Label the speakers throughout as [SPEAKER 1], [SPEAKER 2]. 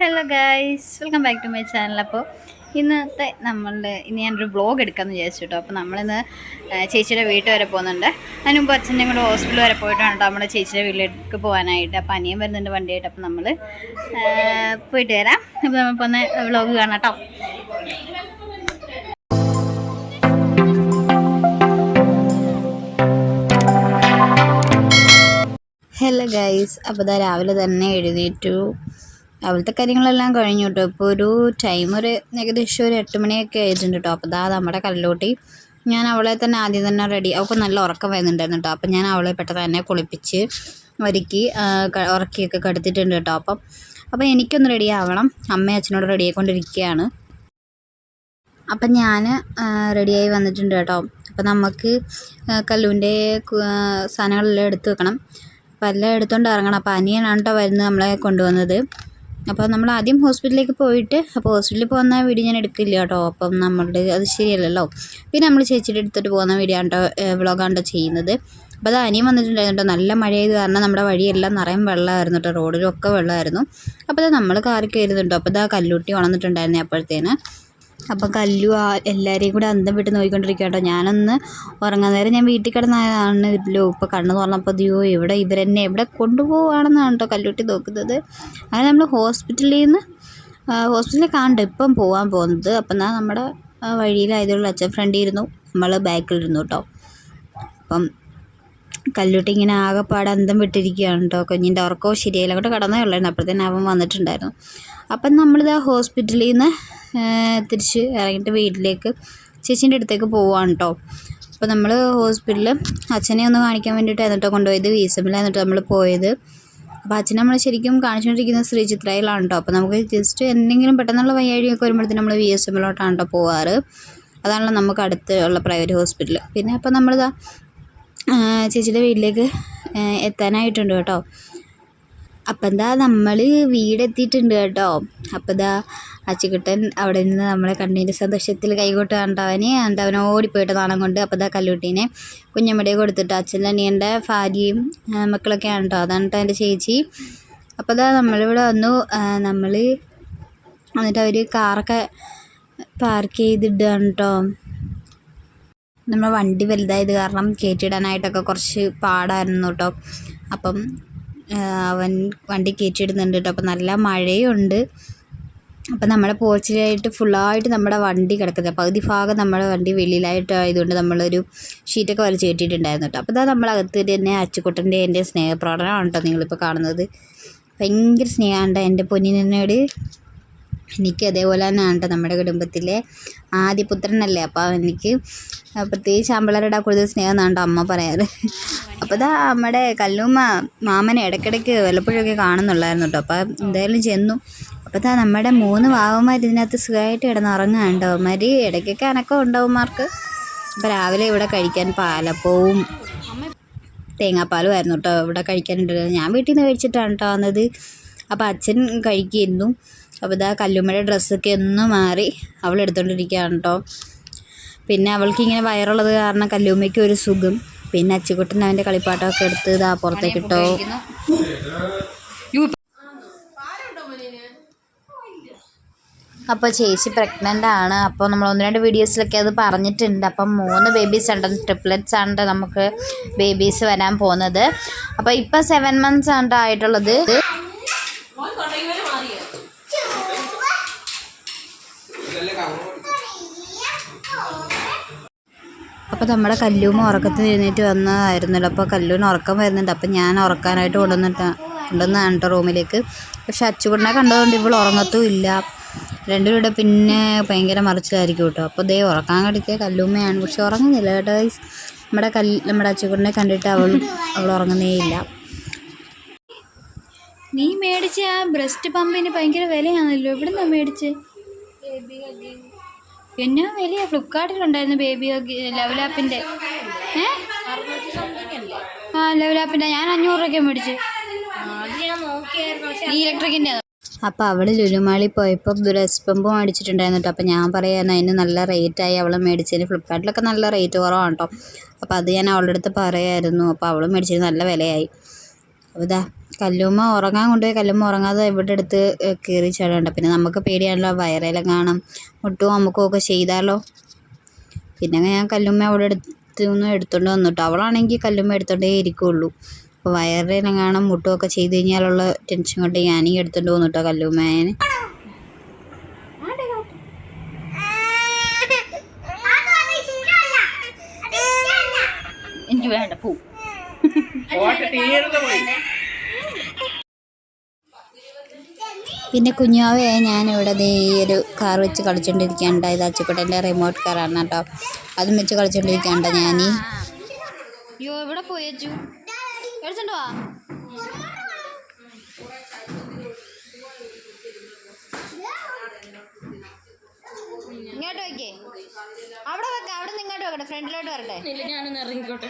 [SPEAKER 1] Hello guys welcome back to my channel അപ്പോൾ ഇന്നത്തെ നമ്മളുടെ ഇന്ന് ഞാനൊരു വ്ളോഗ് എടുക്കാമെന്ന് വിചാരിച്ചു കേട്ടോ അപ്പോൾ നമ്മളിന്ന് ചേച്ചിയുടെ വീട്ടിൽ വരെ പോകുന്നുണ്ട്. അതിന് മുമ്പ് അച്ഛന്റെ കൂടെ ഹോസ്പിറ്റൽ വരെ പോയിട്ടാണ് കേട്ടോ നമ്മുടെ ചേച്ചിയുടെ വീട്ടിലേക്ക് പോകാനായിട്ട്. അപ്പോൾ അനിയൻ വരുന്നുണ്ട് വണ്ടിയായിട്ട്. അപ്പോൾ നമ്മൾ പോയിട്ട് വരാം. അപ്പോൾ നമ്മളിപ്പോൾ ഒന്ന് വ്ളോഗ് കാണാം കേട്ടോ ഹലോ ഗൈസ് അപ്പോൾ രാവിലെ തന്നെ എഴുന്നേറ്റു. രാവിലത്തെ കാര്യങ്ങളെല്ലാം കഴിഞ്ഞു കേട്ടോ. ഇപ്പോൾ ഒരു ടൈം ഒരു ഏകദേശം ഒരു എട്ട് മണിയൊക്കെ ആയിട്ടുണ്ട് കേട്ടോ. അപ്പോൾ ദാ നമ്മുടെ കല്ലോട്ടി. ഞാൻ അവളെ തന്നെ ആദ്യം തന്നെ റെഡി അവൾക്ക് നല്ല ഉറക്കം വരുന്നുണ്ടായിരുന്നു കേട്ടോ. അപ്പം ഞാൻ അവളെ പെട്ടെന്ന് തന്നെ കുളിപ്പിച്ച് ഒരുക്കി ഉറക്കിയൊക്കെ കെടുത്തിട്ടുണ്ട് കേട്ടോ. അപ്പം അപ്പം എനിക്കൊന്ന് റെഡി ആവണം. അമ്മയും അച്ഛനോട് റെഡി ആയിക്കൊണ്ടിരിക്കുകയാണ്. അപ്പം ഞാൻ റെഡിയായി വന്നിട്ടുണ്ട് കേട്ടോ. അപ്പം നമുക്ക് കല്ലുവിന്റെ സാധനങ്ങളെല്ലാം എടുത്ത് വെക്കണം. അപ്പം എല്ലാം എടുത്തുകൊണ്ട് ഇറങ്ങണം. അപ്പം അനിയനാണ് കേട്ടോ വരുന്നത് നമ്മളെ കൊണ്ടുവന്നത്. അപ്പോൾ നമ്മൾ ആദ്യം ഹോസ്പിറ്റലിലേക്ക് പോയിട്ട് അപ്പോൾ ഹോസ്പിറ്റലിൽ പോകുന്ന വീഡിയോ ഞാൻ എടുക്കില്ല കേട്ടോ. അപ്പം നമ്മളുടെ അത് ശരിയല്ലല്ലോ. പിന്നെ നമ്മൾ ചേച്ചിയുടെ എടുത്തിട്ട് പോകുന്ന വീഡിയോ ആണ് കേട്ടോ വ്ളോഗാണ് കേട്ടോ ചെയ്യുന്നത്. അപ്പോൾ അത് അനിയൻ വന്നിട്ടുണ്ടായിരുന്നു കേട്ടോ. നല്ല മഴയായത് കാരണം നമ്മുടെ വഴിയെല്ലാം നിറയും വെള്ളമായിരുന്നു കേട്ടോ റോഡിലൊക്കെ വെള്ളമായിരുന്നു. അപ്പോൾ അത് നമ്മൾ കാറി കയറുന്നുണ്ടോ അപ്പോൾ അത് ആ കല്ലൂട്ടി ഉണർന്നിട്ടുണ്ടായിരുന്നു അപ്പോഴത്തേന്. അപ്പം കല്ലു ആ എല്ലാവരെയും കൂടെ അന്തം വിട്ട് നോക്കിക്കൊണ്ടിരിക്കുക കേട്ടോ ഞാനൊന്ന് ഉറങ്ങാൻ നേരം ഞാൻ വീട്ടിൽ കിടന്നാണ് ഇതിലോ ഇപ്പോൾ കണ്ണ് തുറന്നപ്പോൾ അയ്യോ ഇവിടെ ഇവരെന്നെ എവിടെ കൊണ്ടുപോവാണെന്നാണ് കേട്ടോ കല്ലുട്ടി നോക്കുന്നത്. അങ്ങനെ നമ്മൾ ഹോസ്പിറ്റലിൽ നിന്ന് ഹോസ്പിറ്റലിൽ കാണണ്ട ഇപ്പം പോകാൻ പോകുന്നത്. അപ്പം എന്നാൽ നമ്മുടെ വഴിയിലായതുള്ള അച്ഛൻ ഫ്രണ്ടിരുന്നു നമ്മൾ ബാക്കിലിരുന്നു കേട്ടോ അപ്പം കല്ലൂട്ടി ഇങ്ങനെ ആകെപ്പാടെ അന്തം വിട്ടിരിക്കുകയാണ് കേട്ടോ കുഞ്ഞിന്റെ ഉറക്കവും ശരിയായില്ല. അങ്ങോട്ട് കടന്നേ ഉള്ളായിരുന്നു. അപ്പോഴത്തേനും അവൻ വന്നിട്ടുണ്ടായിരുന്നു. അപ്പം നമ്മളിത് ആ ഹോസ്പിറ്റലിൽ നിന്ന് തിരിച്ച് ഇറങ്ങിയിട്ട് വീട്ടിലേക്ക് ചേച്ചീന്റെ അടുത്തേക്ക് പോവാണ് കേട്ടോ അപ്പോൾ നമ്മൾ ഹോസ്പിറ്റലിൽ അച്ഛനെ ഒന്ന് കാണിക്കാൻ വേണ്ടിയിട്ടായിരുന്നു കേട്ടോ കൊണ്ടുപോയത്. വീസമ്മിലായിരുന്നു കേട്ടോ നമ്മൾ പോയത്. അപ്പോൾ അച്ഛനെ നമ്മൾ ശരിക്കും കാണിച്ചുകൊണ്ടിരിക്കുന്നത് ശ്രീചിത്രയിലാണ് കേട്ടോ അപ്പോൾ നമുക്ക് ജസ്റ്റ് എന്തെങ്കിലും പെട്ടെന്നുള്ള വയ്യാഴിയൊക്കെ വരുമ്പോഴത്തേനും നമ്മൾ വി എസ് എമ്മിലോട്ടാണ് കേട്ടോ പോവാറ്. അതാണല്ലോ നമുക്ക് അടുത്തുള്ള പ്രൈവറ്റ് ഹോസ്പിറ്റൽ പിന്നെ അപ്പോൾ നമ്മളിതാ ചേച്ചിയുടെ വീട്ടിലേക്ക് എത്താനായിട്ടുണ്ട് കേട്ടോ. അപ്പം എന്താ നമ്മൾ വീടെത്തിയിട്ടുണ്ട് കേട്ടോ. അപ്പം എന്താ അച്ചുകുട്ടൻ അവിടെ നിന്ന് നമ്മളെ കണ്ണീന്റെ സന്തോഷത്തിൽ കൈകൊട്ട് കണ്ടവന് എന്താ അവൻ ഓടിപ്പോയിട്ട് നാണം കൊണ്ട് അപ്പം എന്താ കല്ലുട്ടീനെ കുഞ്ഞമ്മടെ കൊടുത്തിട്ട് അച്ഛന്റെ അനിയന്റെ ഭാര്യയും മക്കളൊക്കെ മക്കളൊക്കെയാണ് കേട്ടോ. അതാണ് കേട്ടോ എന്റെ ചേച്ചി. അപ്പോൾ ഇതാ നമ്മളിവിടെ വന്നു. നമ്മൾ എന്നിട്ട് അവർ കാറൊക്കെ പാർക്ക് ചെയ്തിടുകയാണ് കേട്ടോ നമ്മുടെ വണ്ടി വലുതായത് കാരണം കയറ്റിയിടാനായിട്ടൊക്കെ കുറച്ച് പാടായിരുന്നു കേട്ടോ അപ്പം അവൻ വണ്ടി കയറ്റിയിടുന്നുണ്ട് കേട്ടോ അപ്പം നല്ല മഴയുണ്ട്. അപ്പം നമ്മുടെ പോർച്ചിലായിട്ട് ഫുള്ളായിട്ട് നമ്മുടെ വണ്ടി കിടക്കുന്നത്. പകുതി ഭാഗം നമ്മുടെ വണ്ടി വെളിയിലായിട്ട് ആയതുകൊണ്ട് നമ്മളൊരു ഷീറ്റൊക്കെ വലിച്ച് കയറ്റിയിട്ടുണ്ടായിരുന്നു കേട്ടോ അപ്പോൾ ഇതാ നമ്മളകത്ത് തന്നെ അച്ചുക്കുട്ടന്റെ എന്റെ സ്നേഹപ്രകടനമാണ് കേട്ടോ നിങ്ങളിപ്പോൾ കാണുന്നത്. ഭയങ്കര സ്നേഹമാണ് എന്റെ പൊന്നിനോട് എനിക്ക് അതേപോലെ തന്നെയാണ് കേട്ടോ നമ്മുടെ കുടുംബത്തിലെ. ആദ്യ പുത്രനല്ലേ അപ്പോൾ എനിക്ക് പ്രത്യേകിച്ച് അമ്പളരുടെ കൂടുതൽ സ്നേഹം എന്നാണ് അമ്മ പറയാറ്. അപ്പോൾ ഇതാ നമ്മുടെ കല്ലുമ്മ മാമനെ ഇടയ്ക്കിടയ്ക്ക് വല്ലപ്പോഴൊക്കെ കാണുന്നുള്ളായിരുന്നു കേട്ടോ അപ്പോൾ എന്തായാലും ചെന്നു. അപ്പോൾ ഇതാ നമ്മുടെ മൂന്ന് വാവന്മാർ ഇതിനകത്ത് സുഖമായിട്ട് കിടന്ന് ഉറങ്ങുകയാണ് കേട്ടോ അവന്മാർ ഇടയ്ക്കൊക്കെ അനക്കം ഉണ്ടാവുമാർക്ക് അപ്പോൾ രാവിലെ ഇവിടെ കഴിക്കാൻ പാലപ്പവും തേങ്ങാപ്പാലും ആയിരുന്നു കേട്ടോ ഇവിടെ കഴിക്കാനുണ്ടല്ലോ ഞാൻ വീട്ടിൽ നിന്ന് കഴിച്ചിട്ടാണ് കേട്ടോ വന്നത്. അപ്പോൾ അച്ഛൻ കഴിക്കുമായിരുന്നു. അപ്പോൾ ഇതാ കല്ലുമ്മയുടെ ഡ്രസ്സൊക്കെ ഒന്ന് മാറി അവൾ എടുത്തുകൊണ്ടിരിക്കുകയാണ് കേട്ടോ. പിന്നെ അവൾക്ക് ഇങ്ങനെ വയറുള്ളത് കാരണം കല്ലുമ്മയ്ക്ക് ഒരു സുഖം. പിന്നെ അച്ചുകുട്ടൻ അവന്റെ കളിപ്പാട്ടമൊക്കെ എടുത്ത് ഇതാ പുറത്തേക്ക് ഇട്ടോ. അപ്പോൾ ചേച്ചി പ്രഗ്നന്റ് ആണ്. അപ്പോൾ നമ്മൾ ഒന്ന് രണ്ട് വീഡിയോസിലൊക്കെ അത് പറഞ്ഞിട്ടുണ്ട്. അപ്പം മൂന്ന് ബേബീസ് ഉണ്ട്. ട്രിപ്ലറ്റ്സ് ആണ് നമുക്ക് ബേബീസ് വരാൻ പോകുന്നത്. അപ്പോൾ ഇപ്പോൾ സെവൻ മന്ത്സ് ആണ് ആയിട്ടുള്ളത്. നമ്മുടെ കല്ലൂമ്മ ഉറക്കത്തിൽ എഴുന്നേറ്റ് വന്നതായിരുന്നല്ലോ അപ്പോൾ കല്ലൂന് ഉറക്കം വരുന്നുണ്ട്. അപ്പോൾ ഞാൻ ഉറക്കാനായിട്ട് കൊണ്ടുവന്നിട്ട് കൊണ്ടുവന്നതാണ് കേട്ടോ റൂമിലേക്ക്. പക്ഷെ അച്ചുകുണ്ണെ കണ്ടതുകൊണ്ട് ഇവൾ ഉറങ്ങത്തും ഇല്ല. രണ്ടുപേരുടെ പിന്നെ ഭയങ്കര മറിച്ചിലായിരിക്കും കേട്ടോ. അപ്പോൾ ദേ ഉറക്കാൻ കടിക്കുക കല്ലൂമ്മയാണ്. പക്ഷെ ഉറങ്ങുന്നില്ല കേട്ടോ. നമ്മുടെ കല്ല് നമ്മുടെ അച്ചുകുണ്ണെ കണ്ടിട്ട് അവൾ അവൾ ഉറങ്ങുന്നേ ഇല്ല. നീ മേടിച്ച ആ ബ്രസ്റ്റ് പമ്പിന് ഭയങ്കര വിലയാണല്ലോ. എവിടെ നിന്നാണ് മേടിച്ചേ എന്നാ വിലയാ ഫ്ലിപ്കാർട്ടിലുണ്ടായിരുന്നു ബേബി ലെവലാപ്പിന്റെ ഏ ആ ലെവലാപ്പിന്റെ ഞാൻ അഞ്ഞൂറ് രൂപയ്ക്ക് മേടിച്ചു. ഇലക്ട്രിക്കിന്റെ അപ്പോൾ അവൾ ലുലുമാളി പോയപ്പോൾ ബ്രസ് പമ്പ് മേടിച്ചിട്ടുണ്ടായിരുന്നു അപ്പോൾ ഞാൻ പറയായിരുന്നു അതിന് നല്ല റേറ്റായി അവൾ മേടിച്ചതിന്. ഫ്ലിപ്കാർട്ടിലൊക്കെ നല്ല റേറ്റ് കുറവാണ് കേട്ടോ. അപ്പോൾ അത് ഞാൻ അവളുടെ അടുത്ത് പറയായിരുന്നു. അപ്പോൾ അവൾ മേടിച്ചിട്ട് നല്ല വിലയായി. അപ്പോൾ ഇതാ കല്ലുമ്മ ഉറങ്ങാൻ കൊണ്ടുപോയി കല്ലുമ്മ ഉറങ്ങാതെ ഇവിടെ എടുത്ത് കയറി ചാടണ്ട പിന്നെ നമുക്ക് പേടിയാണല്ലോ വയറേലും കാണാം. മുട്ടും അമുക്കും ഒക്കെ ചെയ്താലോ? പിന്നെ ഞാൻ കല്ലുമ്മ അവിടെ എടുത്ത് നിന്ന് എടുത്തുകൊണ്ട് വന്നിട്ടോ. അവളാണെങ്കിൽ കല്ലുമ്മ എടുത്തോണ്ടേ ഇരിക്കുള്ളൂ. അപ്പോൾ വയറേലും കാണാൻ മുട്ടും ഒക്കെ ചെയ്ത് കഴിഞ്ഞാലുള്ള ടെൻഷൻ കൊണ്ട് ഞാനീ എടുത്തുകൊണ്ട് വന്നിട്ടോ കേട്ടോ കല്ലുമ്മേനെ. എനിക്ക് വേണ്ട പൂ. പിന്നെ കുഞ്ഞാവേ ഞാനിവിടെ ദേ ഈ ഒരു കാർ വെച്ച് കളിച്ചുകൊണ്ടിരിക്കുകയുണ്ട് ഇത് അച്ചുക്കുട്ടന്റെ റിമോട്ട് കാറാണ് കേട്ടോ അതും വെച്ച് കളിച്ചുകൊണ്ടിരിക്കുകയുണ്ട് ഞാൻ അയ്യോ എവിടെ പോയി അച്ചു? എടുത്തുണ്ടോ ഇങ്ങോട്ട് വെക്കേ അവിടെ വെക്കാം അവിടെ നിന്ന് ഇങ്ങോട്ട് വെക്കട്ടെ ഫ്രണ്ടിലോട്ട് വരട്ടെ.
[SPEAKER 2] ഞാനൊന്ന് ഇറങ്ങിക്കോട്ടെ.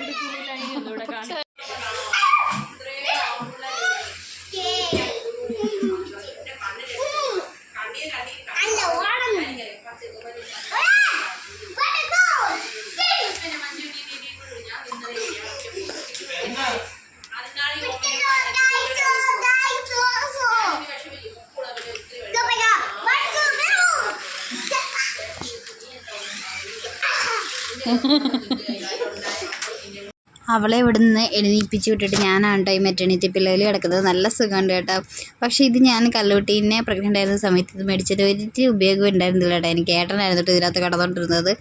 [SPEAKER 2] ഇവിടെ നിന്ന്
[SPEAKER 1] അവളെ എഴുന്നേൽപ്പിച്ച് വിട്ടിട്ട് ഞാനാണ് ഈ മെറ്റേണിറ്റി പിള്ളേർ കിടക്കുന്നത്. നല്ല സുഖമുണ്ട് കേട്ടോ. പക്ഷേ ഇത് ഞാൻ കല്ലുകുട്ടീനെ പ്രഗ്നന്റ് ആയിരുന്ന സമയത്ത് ഇത് മേടിച്ചിട്ട് ഒരിച്ചിരി ഉപയോഗം ഉണ്ടായിരുന്നില്ല കേട്ടോ. എനിക്ക് ഏട്ടനായിരുന്നു ഇതിനകത്ത് കിടന്നുകൊണ്ടിരുന്നത്.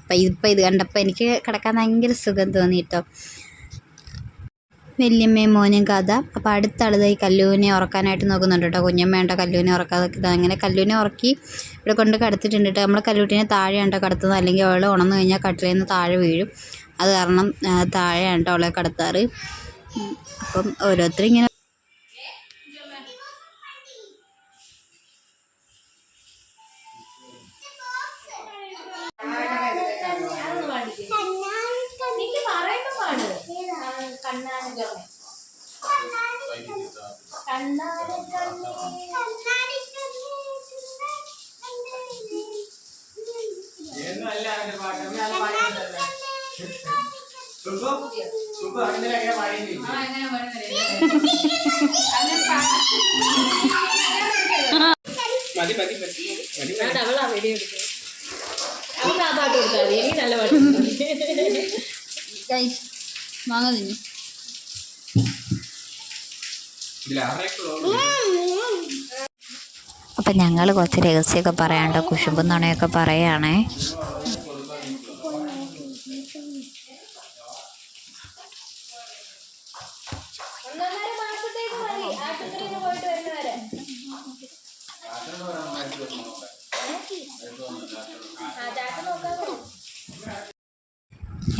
[SPEAKER 1] അപ്പം ഇതിപ്പോൾ ഇത് കണ്ടപ്പോൾ എനിക്ക് കിടക്കാൻ ഭയങ്കര സുഖം തോന്നി കേട്ടോ. വല്യമ്മയും മോനും കഥ. അപ്പോൾ അടുത്ത ഈ കല്ലുവിനെ ഉറക്കാനായിട്ട് നോക്കുന്നുണ്ട് കേട്ടോ. കുഞ്ഞമ്മ ഉണ്ടോ കല്ലൂനെ ഉറക്കാതെ. അങ്ങനെ കല്ലുവിനെ ഉറക്കി ഇവിടെ കൊണ്ട് കടത്തിയിട്ടുണ്ട് കേട്ടോ. നമ്മൾ കല്ലൂട്ടിനെ താഴെ ഉണ്ടോ കടത്തുന്നത്. അല്ലെങ്കിൽ അവൾ ഉണർന്നു കഴിഞ്ഞാൽ കട്ടിലിൽ നിന്ന് താഴെ വീഴും. അത് കാരണം താഴെയാണ് കേട്ടോ അവളെ കടത്താറ്. അപ്പം ഓരോരുത്തരും ഇങ്ങനെ
[SPEAKER 3] മതി മതി മതി. മതി
[SPEAKER 2] ഞാൻ അവളാ വീഡിയോ എടുക്കുന്നത് അവൾക്ക് ആ പാട്ട് കൊടുത്താൽ എനിക്ക് നല്ല പാട്ട് മതി.
[SPEAKER 1] മാങ്ങ തിന്നു. അപ്പം ഞങ്ങൾ കുറച്ച് രഹസ്യമൊക്കെ പറയാണ്ട് കുശുമ്പും നുണയൊക്കെ പറയുകയാണേ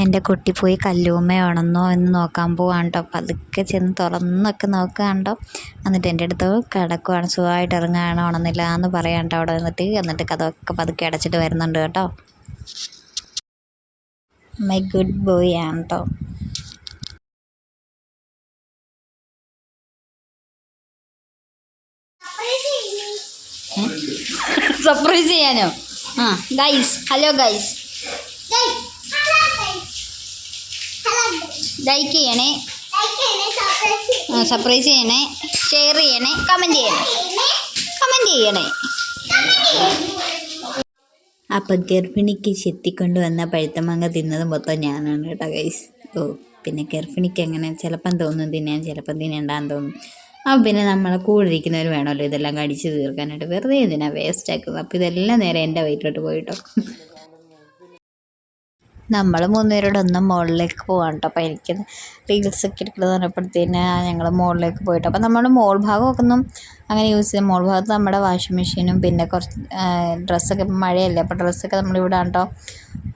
[SPEAKER 1] എന്റെ കുട്ടി പോയി കല്ലൂമ്മയാണെന്നോ എന്ന് നോക്കാൻ പോവാണ് കേട്ടോ പതുക്കെ ചെന്ന് തുറന്നൊക്കെ നോക്കുകയാണ്ടോ എന്നിട്ട് എന്റെ അടുത്ത് കിടക്കുവാണ്. സുഖമായിട്ട് ഇറങ്ങുകയാണ് ഉണന്നില്ല എന്ന് പറയാൻ കേട്ടോ അവിടെ നിന്നിട്ട്. എന്നിട്ട് കഥയൊക്കെ പതുക്കെ അടച്ചിട്ട് വരുന്നുണ്ട് കേട്ടോ. മൈ ഗുഡ് ബോയ് ആണ് കേട്ടോ സർപ്രൈസ് ചെയ്യാനോ? ആ guys hello guys guys like ചെയ്യണേ. സർപ്രൈസ് ചെയ്യണേ ഷെയർ ചെയ്യണേ. കമന്റ് ചെയ്യണേ. കമന്റ് ചെയ്യണേ. അപ്പം ഗർഭിണിക്ക് ചെത്തിക്കൊണ്ട് വന്ന പഴുത്തമാങ്ങ തിന്നത് മൊത്തം ഞാനാണ് കേട്ടോ ഗൈസ് ഓ പിന്നെ ഗർഭിണിക്ക് എങ്ങനെ ചിലപ്പം തോന്നും തിന്നാൻ ചിലപ്പം തിന്നണ്ടാന്ന് തോന്നും. അപ്പം പിന്നെ നമ്മളെ കൂടെ ഇരിക്കുന്നവർ വേണമല്ലോ ഇതെല്ലാം കടിച്ചു തീർക്കാനായിട്ട്. വെറുതെ ഇതിനാ വേസ്റ്റ് ആക്കുന്നത്? അപ്പോൾ ഇതെല്ലാം നേരെ എന്റെ വയറ്റിലോട്ട് പോയിട്ടോ. നമ്മൾ മൂന്നുപേരോട് ഒന്നും മുകളിലേക്ക് പോകാൻ കേട്ടോ അപ്പോൾ എനിക്ക് റീൽസ് ഒക്കെ എടുക്കുന്നത് പറഞ്ഞപ്പോഴത്തേന് ഞങ്ങൾ മുകളിലേക്ക് പോയിട്ട്. അപ്പോൾ നമ്മൾ മോൾ ഭാഗമൊക്കെ ഒന്നും അങ്ങനെ യൂസ് ചെയ്യും. മോൾ ഭാഗത്ത് നമ്മുടെ വാഷിംഗ് മെഷീനും പിന്നെ കുറച്ച് ഡ്രസ്സൊക്കെ ഇപ്പം മഴയല്ലേ. അപ്പോൾ ഡ്രസ്സൊക്കെ നമ്മളിവിടെ കേട്ടോ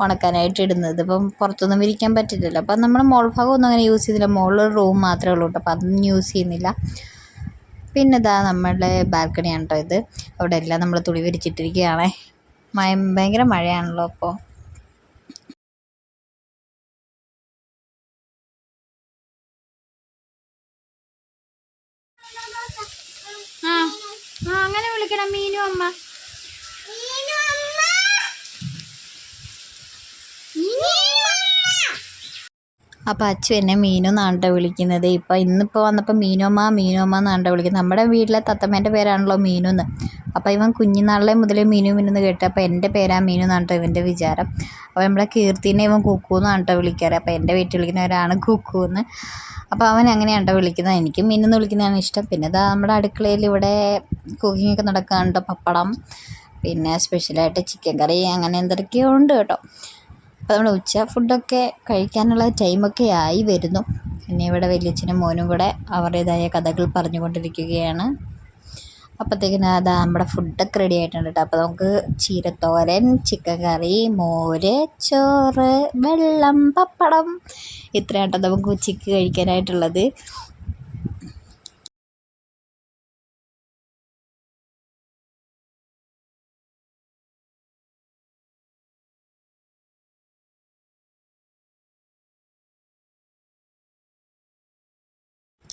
[SPEAKER 1] ഉണക്കാനായിട്ട് ഇടുന്നത്. ഇപ്പം പുറത്തൊന്നും വിരിക്കാൻ പറ്റില്ലല്ലോ. അപ്പം നമ്മൾ മോൾ ഭാഗം ഒന്നും അങ്ങനെ യൂസ് ചെയ്തില്ല. മുകളിൽ റൂം മാത്രമേ ഉള്ളൂ കേട്ടോ അപ്പോൾ അതൊന്നും യൂസ് ചെയ്യുന്നില്ല. പിന്നെ ഇതാ നമ്മളുടെ ബാൽക്കണിയാണ് കേട്ടോ ഇത്. അവിടെ എല്ലാം നമ്മൾ തുണി വിരിച്ചിട്ടിരിക്കുകയാണേ ഭയങ്കര മഴയാണല്ലോ അപ്പോൾ അങ്ങനെ വിളിക്കണം മീനു അമ്മ. അപ്പോൾ അച്ചു എന്നെ മീനു എന്നാണ് വിളിക്കുന്നത്. ഇപ്പോൾ ഇന്നിപ്പോൾ വന്നപ്പോൾ മീനോമ്മ മീനോമ്മ എന്നാണ് വിളിക്കുന്നത്. നമ്മുടെ വീട്ടിലെ തത്തമ്മേന്റെ പേരാണല്ലോ മീനു എന്ന് അപ്പോൾ ഇവൻ കുഞ്ഞുനാളിലെ മുതലേ മീനു മീനു കേട്ടു അപ്പോൾ എന്റെ പേരാ മീനു എന്നാണ് ഇവന്റെ വിചാരം. അപ്പോൾ നമ്മളെ കീർത്തിനെ ഇവൻ കുക്കു എന്നാണ് കേട്ടോ വിളിക്കാറ്. അപ്പോൾ എന്റെ വീട്ടിൽ വിളിക്കുന്നവരാണ് കുക്കു എന്ന്. അപ്പോൾ അവൻ അങ്ങനെയാണ് കേട്ടോ വിളിക്കുന്നത്. എനിക്ക് മീനെന്ന് വിളിക്കുന്നതാണ് ഇഷ്ടം. പിന്നെ ഇതാ നമ്മുടെ അടുക്കളയിൽ ഇവിടെ കുക്കിംഗ് ഒക്കെ നടക്കാറുണ്ട് പപ്പടം. പിന്നെ സ്പെഷ്യലായിട്ട് ചിക്കൻ കറി അങ്ങനെ എന്തൊക്കെയോ ഉണ്ട് കേട്ടോ. അപ്പോൾ നമ്മൾ ഉച്ച ഫുഡൊക്കെ കഴിക്കാനുള്ള ടൈമൊക്കെ ആയി വരുന്നു. പിന്നെ ഇവിടെ വലിയച്ഛനും മോനും കൂടെ അവരുടേതായ കഥകൾ പറഞ്ഞുകൊണ്ടിരിക്കുകയാണ്. അപ്പോഴത്തേക്കിന് അതാ നമ്മുടെ ഫുഡൊക്കെ റെഡി ആയിട്ടുണ്ട് കേട്ടോ അപ്പോൾ നമുക്ക് ചീരത്തോരൻ ചിക്കൻ കറി മോര് ചോറ് വെള്ളം പപ്പടം. ഇത്രയാണ് കേട്ടോ നമുക്ക് ഉച്ചയ്ക്ക് കഴിക്കാനായിട്ടുള്ളത്.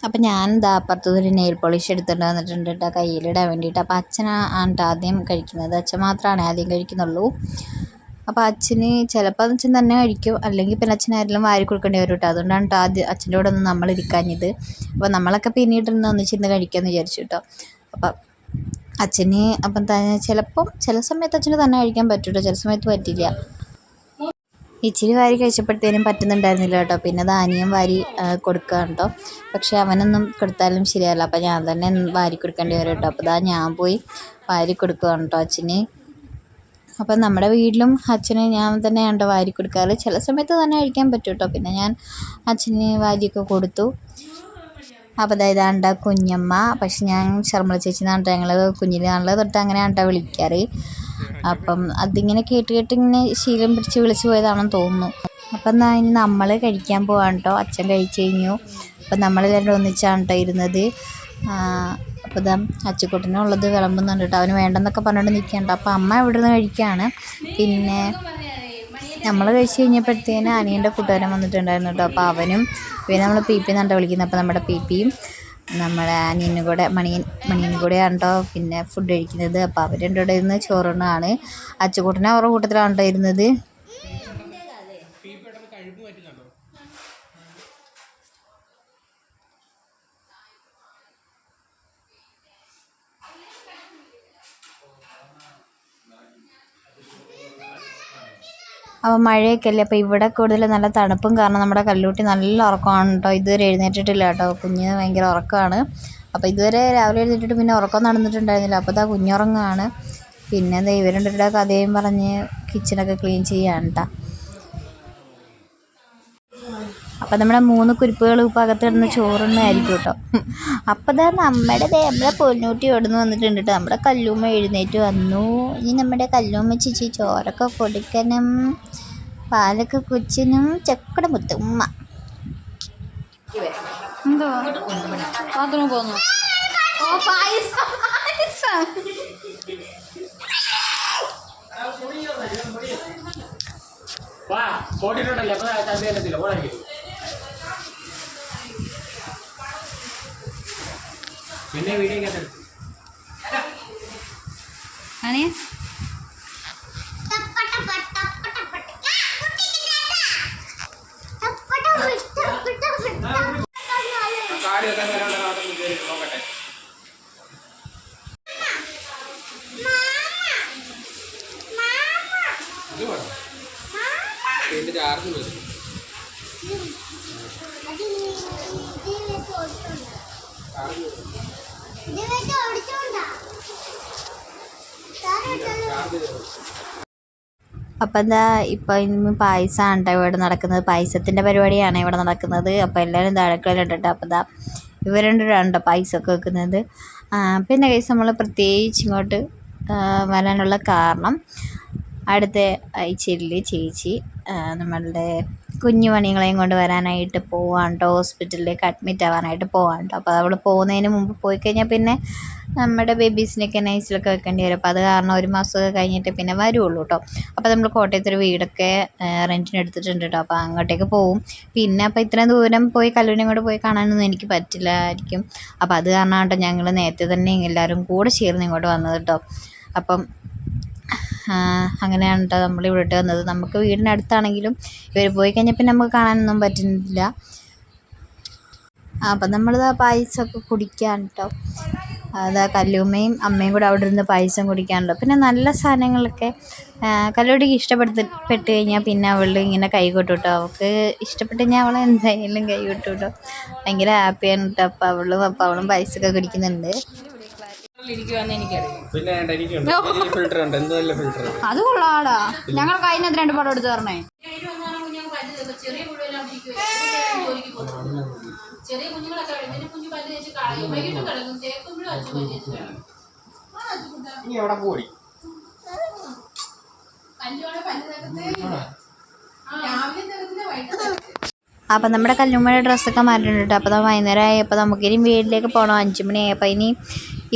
[SPEAKER 1] അപ്പം ഞാൻ ദാ അപ്പുറത്തുനിന്ന് ഒരു നെയിൽ പോളിഷ് എടുത്തിട്ട് വന്നിട്ടുണ്ട് കേട്ടോ കയ്യിലിടാൻ വേണ്ടിയിട്ട്. അപ്പോൾ അച്ഛനാണ് ആദ്യം കഴിക്കുന്നത്. അച്ഛൻ മാത്രമാണ് ആദ്യം കഴിക്കുന്നുള്ളൂ. അപ്പോൾ അച്ഛന് ചിലപ്പോൾ അച്ഛൻ തന്നെ കഴിക്കും. അല്ലെങ്കിൽ പിന്നെ അച്ഛൻ വാരി കൊടുക്കേണ്ടി വരും കേട്ടോ അതുകൊണ്ടാണ് കേട്ടോ ആദ്യം അച്ഛന്റെ കൂടെ ഒന്നും നമ്മൾ ഇരിക്കാഞ്ഞത്. അപ്പോൾ നമ്മളൊക്കെ പിന്നീട്ടിരുന്ന് ഒന്നിച്ചിരുന്ന് കഴിക്കാമെന്ന് വിചാരിച്ചു കേട്ടോ അപ്പം അച്ഛന് അപ്പം ചിലപ്പം ചില സമയത്ത് അച്ഛന് തന്നെ കഴിക്കാൻ പറ്റും ചില സമയത്ത് പറ്റില്ല. ഇച്ചിരി വാരി കഴിച്ചപ്പോഴത്തേനും പറ്റുന്നുണ്ടായിരുന്നില്ല കേട്ടോ. പിന്നെ ധാന്യം വാരി കൊടുക്കുകയാണ് കേട്ടോ. പക്ഷേ അവനൊന്നും കൊടുത്താലും ശരിയല്ല അപ്പോൾ ഞാൻ തന്നെ വാരി കൊടുക്കേണ്ടി വരും കേട്ടോ. അപ്പോൾ ഇതാ ഞാൻ പോയി വാരി കൊടുക്കുകയാണ് കേട്ടോ അച്ഛന്. അപ്പം നമ്മുടെ വീട്ടിലും അച്ഛന് ഞാൻ തന്നെയാണ് വാരി കൊടുക്കാറ്. ചില സമയത്ത് തന്നെ കഴിക്കാൻ പറ്റും കേട്ടോ. പിന്നെ ഞാൻ അച്ഛന് വാരിയൊക്കെ കൊടുത്തു. അപ്പോൾ അതായത് ആണ്ട കുഞ്ഞമ്മ. പക്ഷെ ഞാൻ ശർമ്മള ചേച്ചി എന്നാണ് ഞങ്ങൾ കുഞ്ഞിലാണല്ലോ തൊട്ട് അങ്ങനെയാണ് കേട്ടോ വിളിക്കാറ്. അപ്പം അതിങ്ങനെ കേട്ട് കേട്ട് ഇങ്ങനെ ശീലം പിടിച്ച് വിളിച്ച് പോയതാണെന്ന് തോന്നുന്നു. അപ്പം എന്നാൽ ഇനി നമ്മൾ കഴിക്കാൻ പോവാണ് കേട്ടോ അച്ഛൻ കഴിച്ചു കഴിഞ്ഞു. അപ്പം രണ്ടും ഒന്നിച്ചാണ് കേട്ടോ ഇരുന്നത്. അപ്പോൾ ഇതാ അച്ചുക്കുട്ടനുള്ളത് വിളമ്പുന്നുണ്ട് കേട്ടോ. അവന് വേണ്ടെന്നൊക്കെ പറഞ്ഞിട്ട് നിൽക്കണ്ട അപ്പോൾ അമ്മ ഇവിടെ നിന്ന് കഴിക്കുകയാണ് പിന്നെ നമ്മൾ കഴിച്ച് കഴിഞ്ഞപ്പോഴത്തേന് അനിയന്റെ കൂട്ടുകാരൻ വന്നിട്ടുണ്ടായിരുന്നു കേട്ടോ. അപ്പോൾ അവനും പിന്നെ നമ്മൾ പി പി എന്നാണ് വിളിക്കുന്നത്. അപ്പോൾ നമ്മുടെ പി പിയും നമ്മുടെ അനിയനും കൂടെ മണിയൻ മണിയനും കൂടെയാണ് കേട്ടോ പിന്നെ ഫുഡ് കഴിക്കുന്നത്. അപ്പോൾ അവർ രണ്ടും കൂടെ ഇരുന്ന് ചോറുണ്ണാണ്. അച്ചുകൂട്ടനെ അവരുടെ കൂട്ടത്തിലാണ് കേട്ടോ ഇരുന്നത്. അപ്പോൾ മഴയൊക്കെ അല്ലേ? അപ്പോൾ ഇവിടെ കൂടുതൽ നല്ല തണുപ്പും കാരണം നമ്മുടെ കല്ലൂട്ടി നല്ല ഉറക്കമാണ് കേട്ടോ. ഇതുവരെ എഴുന്നേറ്റിട്ടില്ല കേട്ടോ. കുഞ്ഞിന് ഭയങ്കര ഉറക്കമാണ്. അപ്പോൾ ഇതുവരെ രാവിലെ എഴുന്നേറ്റിട്ട് പിന്നെ ഉറക്കം നടന്നിട്ടുണ്ടായിരുന്നില്ല. അപ്പോൾ ഇതാ കുഞ്ഞുറങ്ങാണ്. പിന്നെ ഇവരുടെ കഥയും പറഞ്ഞ് കിച്ചണൊക്കെ ക്ലീൻ ചെയ്യാണ് കേട്ടോ. അപ്പം നമ്മുടെ മൂന്ന് കുരുപ്പുകൾ ഇപ്പം അകത്ത് കിടന്ന് ചോറുണ്ണായിരിക്കും കേട്ടോ അപ്പം ഇതാ നമ്മുടെ നമ്മുടെ പൊന്നൂട്ടി ഓടുന്നു വന്നിട്ടുണ്ട് കേട്ടോ നമ്മുടെ കല്ലൂമ്മ എഴുന്നേറ്റ് വന്നു. ഇനി നമ്മുടെ കല്ലൂമ്മ ചേച്ചി ചോറൊക്കെ കൊടുക്കണം. പാലൊക്കെ കൊച്ചിനും ചക്കട മുത്തുമ്മ എന്തോ ബാത്റൂമിൽ ഓ പായസം പായസം.
[SPEAKER 3] വാ പോട്ടിട്ടുണ്ടല്ലേ? അപ്പൊ പോടാ പിന്നെ വീഡിയോ കേട്ടെടുത്തു
[SPEAKER 1] ആണേ
[SPEAKER 3] കാടി വെക്കാൻ വരാനുള്ള നാട്ടൊന്ന് കയറി നോക്കട്ടെ ഇത് വേണം ഇതിന്റെ ചാർജ് വരും ചാർജ് ചാർജ് വരും
[SPEAKER 1] അപ്പം എന്താ ഇപ്പോൾ ഇനി പായസമാണ് ഇവിടെ നടക്കുന്നത്. പായസത്തിന്റെ പരിപാടിയാണ് ഇവിടെ നടക്കുന്നത്. അപ്പം എല്ലാവരും അടുക്കളയിലുണ്ട് അപ്പൊ എന്താ ഇവർ രണ്ടുപേരാണ് പായസമൊക്കെ വെക്കുന്നത്. പിന്നെ കൈസ് നമ്മൾ പ്രത്യേകിച്ച് ഇങ്ങോട്ട് വരാനുള്ള കാരണം അടുത്ത ആഴ്ചയിൽ ചേച്ചി നമ്മളുടെ കുഞ്ഞു പണികളെയും കൊണ്ട് വരാനായിട്ട് പോവാണ് കേട്ടോ ഹോസ്പിറ്റലിലേക്ക് അഡ്മിറ്റ് ആവാനായിട്ട് പോവാണ് കേട്ടോ അപ്പോൾ അവൾ പോകുന്നതിന് മുമ്പ് പോയി കഴിഞ്ഞാൽ പിന്നെ നമ്മുടെ ബേബീസിനൊക്കെ നൈസിലൊക്കെ വെക്കേണ്ടി വരും. അപ്പോൾ അത് കാരണം ഒരു മാസമൊക്കെ കഴിഞ്ഞിട്ട് പിന്നെ വരുള്ളൂ കേട്ടോ അപ്പോൾ നമ്മൾ കോട്ടയത്തൊരു വീടൊക്കെ റെന്റിന് എടുത്തിട്ടുണ്ട് കേട്ടോ അപ്പോൾ അങ്ങോട്ടേക്ക് പോവും. പിന്നെ അപ്പോൾ ഇത്രയും ദൂരം പോയി കല്ലൂരിനെ കൂടെ പോയി കാണാനൊന്നും എനിക്ക് പറ്റില്ലായിരിക്കും. അപ്പോൾ അത് കാരണം കേട്ടോ ഞങ്ങൾ നേരത്തെ തന്നെ എല്ലാവരും കൂടെ ചേർന്ന് ഇങ്ങോട്ട് വന്നത് കേട്ടോ അപ്പം അങ്ങനെയാണ് കേട്ടോ നമ്മൾ ഇവിടെ വന്നത്. നമുക്ക് വീടിനടുത്താണെങ്കിലും ഇവർ പോയി കഴിഞ്ഞാൽ പിന്നെ നമുക്ക് കാണാനൊന്നും പറ്റുന്നില്ല. അപ്പം നമ്മളിത് പായസമൊക്കെ കുടിക്കാൻ കേട്ടോ അതാ കല്ലുമ്മയും അമ്മയും കൂടെ അവിടെ ഇരുന്ന് പായസം കുടിക്കാനുണ്ടോ? പിന്നെ നല്ല സാധനങ്ങളൊക്കെ കല്ലുടിക്ക് ഇഷ്ടപ്പെടുത്തി പെട്ട് കഴിഞ്ഞാൽ പിന്നെ അവൾ ഇങ്ങനെ കൈ കൊട്ടു കേട്ടോ അവൾക്ക് ഇഷ്ടപ്പെട്ട് കഴിഞ്ഞാൽ അവൾ എന്തായാലും കൈ കൊട്ടു കേട്ടോ ഭയങ്കര ഹാപ്പിയാണ് കേട്ടോ. അപ്പോൾ അവളും അപ്പോൾ അവളും പായസമൊക്കെ കുടിക്കുന്നുണ്ട്.
[SPEAKER 3] പിന്നെ എനിക്കുണ്ട്. ഫിൽറ്റർ ഉണ്ട്. എന്ത് നല്ല ഫിൽറ്റർ
[SPEAKER 1] അത് കൊള്ളാടാ. ഞങ്ങൾ കഴിഞ്ഞ രണ്ട് പടം എടുത്ത് തരണേ?
[SPEAKER 2] ചെറിയ കുഞ്ഞുങ്ങളൊക്കെ ഇതിന് കുഞ്ഞു പല്ല് തേച്ച് കളയും. വൈകിട്ട് കിടക്കും. തേക്കുമ്പോഴും അച്ഛൻ പല്ല് തേച്ച് കളയും.
[SPEAKER 3] ഇനി എവിടെ
[SPEAKER 2] പോയി
[SPEAKER 1] അപ്പം നമ്മുടെ കല്ലുമ്മയുടെ ഡ്രസ്സൊക്കെ മാറ്റിട്ടുണ്ട് അപ്പൊ അപ്പോൾ വൈകുന്നേരം ആയപ്പോൾ നമുക്കിനി വീട്ടിലേക്ക് പോകണം അഞ്ച് മണിയായപ്പോൾ ഇനി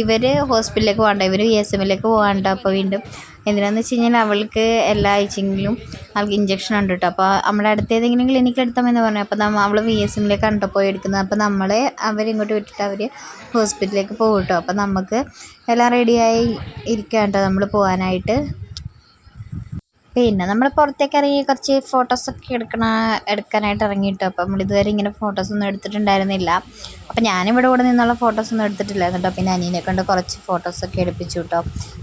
[SPEAKER 1] ഇവർ ഹോസ്പിറ്റലിലേക്ക് പോകണ്ട ഇവർ വി എസ് എമ്മിലേക്ക് പോകാണ്ട് അപ്പോൾ വീണ്ടും എന്തിനാന്ന് വെച്ച് കഴിഞ്ഞാൽ അവൾക്ക് എല്ലാ ആഴ്ചയെങ്കിലും അവൾക്ക് ഇഞ്ചക്ഷൻ ഉണ്ട് കേട്ടോ അപ്പോൾ നമ്മുടെ അടുത്ത് ഏതെങ്കിലും ക്ലിനിക്കിൽ എടുത്താമെന്ന് പറഞ്ഞു. അപ്പോൾ നമ്മൾ അവൾ വി എസ് എമ്മിലേക്കാണ് കേട്ടോ പോയി എടുക്കുന്നത് അപ്പോൾ നമ്മളെ അവരിങ്ങോട്ട് വിട്ടിട്ട് അവർ ഹോസ്പിറ്റലിലേക്ക് പോകും കേട്ടോ അപ്പോൾ നമുക്ക് എല്ലാം റെഡിയായി ഇരിക്കാം കേട്ടോ നമ്മൾ പോകാനായിട്ട്. പിന്നെ നമ്മൾ പുറത്തേക്ക് ഇറങ്ങി കുറച്ച് ഫോട്ടോസൊക്കെ എടുക്കണ എടുക്കാനായിട്ട് ഇറങ്ങിയിട്ടോ. അപ്പം നമ്മൾ ഇതുവരെ ഇങ്ങനെ ഫോട്ടോസൊന്നും എടുത്തിട്ടുണ്ടായിരുന്നില്ല. അപ്പം ഞാനിവിടെ കൂടെ നിന്നുള്ള ഫോട്ടോസൊന്നും എടുത്തിട്ടില്ലായിരുന്നു കേട്ടോ പിന്നെ അനിയനെ കൊണ്ട് കുറച്ച് ഫോട്ടോസൊക്കെ എടുപ്പിച്ചു കേട്ടോ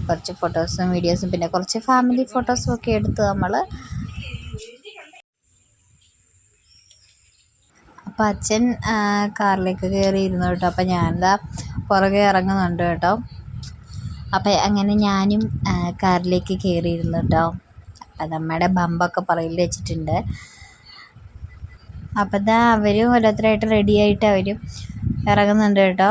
[SPEAKER 1] കുറച്ച് ഫോട്ടോസും വീഡിയോസും പിന്നെ കുറച്ച് ഫാമിലി ഫോട്ടോസും ഒക്കെ എടുത്ത് നമ്മൾ അപ്പം അച്ഛൻ കാറിലേക്ക് കയറി ഇരുന്നു കേട്ടോ അപ്പം ഞാനെന്താ പുറകെ ഇറങ്ങുന്നുണ്ട് കേട്ടോ അപ്പം അങ്ങനെ ഞാനും കാറിലേക്ക് കയറിയിരുന്നു കേട്ടോ നമ്മുടെ ബമ്പൊക്കെ പുറകിൽ വെച്ചിട്ടുണ്ട്. അപ്പം ഇതാ അവരും ഓരോരുത്തരായിട്ട് റെഡി ആയിട്ട് അവരും ഇറങ്ങുന്നുണ്ട് കേട്ടോ.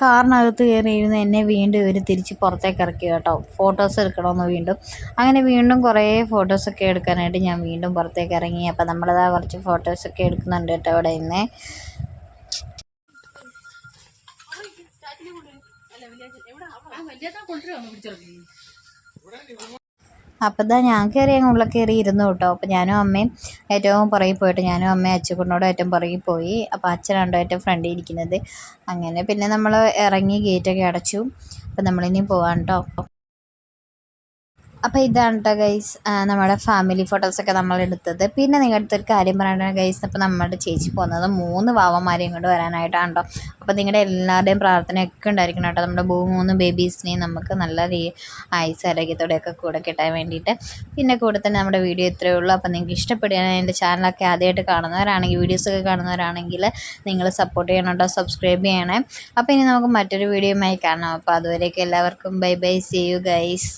[SPEAKER 1] കാറിനകത്ത് കയറിയിരുന്ന് എന്നെ വീണ്ടും ഇവർ തിരിച്ച് പുറത്തേക്ക് ഇറക്കി കേട്ടോ. ഫോട്ടോസ് എടുക്കണമെന്ന് വീണ്ടും. അങ്ങനെ വീണ്ടും കുറേ ഫോട്ടോസൊക്കെ എടുക്കാനായിട്ട് ഞാൻ വീണ്ടും പുറത്തേക്ക് ഇറങ്ങി. അപ്പം നമ്മളതാ കുറച്ച് ഫോട്ടോസൊക്കെ എടുക്കുന്നുണ്ട് കേട്ടോ അവിടെ നിന്ന്. അപ്പം ഇതാ ഞാൻ കയറി അങ്ങ് ഉള്ളിൽ കയറി ഇരുന്നു കേട്ടോ. അപ്പം ഞാനും അമ്മയും ഏറ്റവും പുറകിൽ പോയിട്ട് ഞാനും അമ്മയും അച്ഛക്കൊണ്ടോടെ ഏറ്റവും പുറകിൽ പോയി. അപ്പോൾ അച്ഛനാണ്ടോ ഏറ്റവും ഫ്രണ്ടിൽ ഇരിക്കുന്നത്. അങ്ങനെ പിന്നെ നമ്മൾ ഇറങ്ങി ഗേറ്റൊക്കെ അടച്ചു. അപ്പം നമ്മളിനി പോവാം കേട്ടോ. അപ്പോൾ ഇതാണ് കേട്ടോ ഗൈസ് നമ്മുടെ ഫാമിലി ഫോട്ടോസൊക്കെ നമ്മൾ എടുത്തത്. പിന്നെ നിങ്ങളുടെ അടുത്തൊരു കാര്യം പറയണ ഗൈസ് അപ്പോൾ നമ്മുടെ ചേച്ചി പോകുന്നത് മൂന്ന് വാവന്മാരെയും ഇങ്ങോട്ട് വരാനായിട്ടാണ് കേട്ടോ അപ്പോൾ നിങ്ങളുടെ എല്ലാവരുടെയും പ്രാർത്ഥനയൊക്കെ ഉണ്ടായിരിക്കണം കേട്ടോ. നമ്മുടെ മൂന്ന് ബേബീസിനെയും നമുക്ക് നല്ല രീ ആയുസ് ആരോഗ്യത്തോടെയൊക്കെ കൂടെ കിട്ടാൻ വേണ്ടിയിട്ട്. പിന്നെ കൂടെ തന്നെ നമ്മുടെ വീഡിയോ ഇത്രയേ ഉള്ളൂ. അപ്പോൾ നിങ്ങൾക്ക് ഇഷ്ടപ്പെടുകയാണ് എന്റെ ചാനലൊക്കെ ആദ്യമായിട്ട് കാണുന്നവരാണെങ്കിൽ വീഡിയോസൊക്കെ കാണുന്നവരാണെങ്കിൽ നിങ്ങൾ സപ്പോർട്ട് ചെയ്യണം കേട്ടോ. സബ്സ്ക്രൈബ് ചെയ്യണേ. അപ്പോൾ ഇനി നമുക്ക് മറ്റൊരു വീഡിയോയുമായി കാണാം. അപ്പോൾ അതുവരെയൊക്കെ എല്ലാവർക്കും. Bye bye see you guys